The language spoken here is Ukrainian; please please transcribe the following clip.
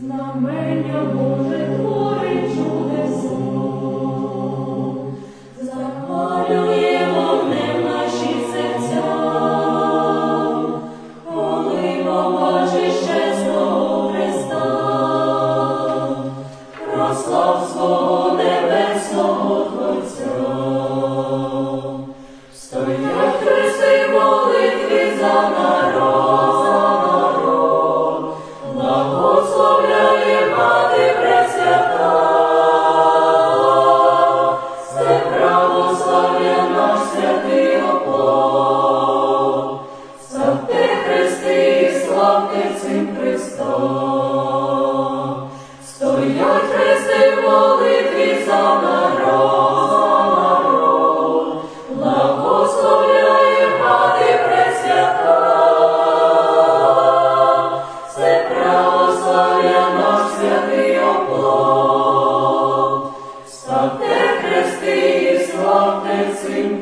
Знамення Боже творить чудеса, запалює вогнем наші серця, коли побачиш чесного Христа, прослав свого небесного Творця. Цим Христа. Стоять хрести в молитві за народ, благословляє мати Пресвята, все православ'я наш святий оплот, ставте і славте Христом.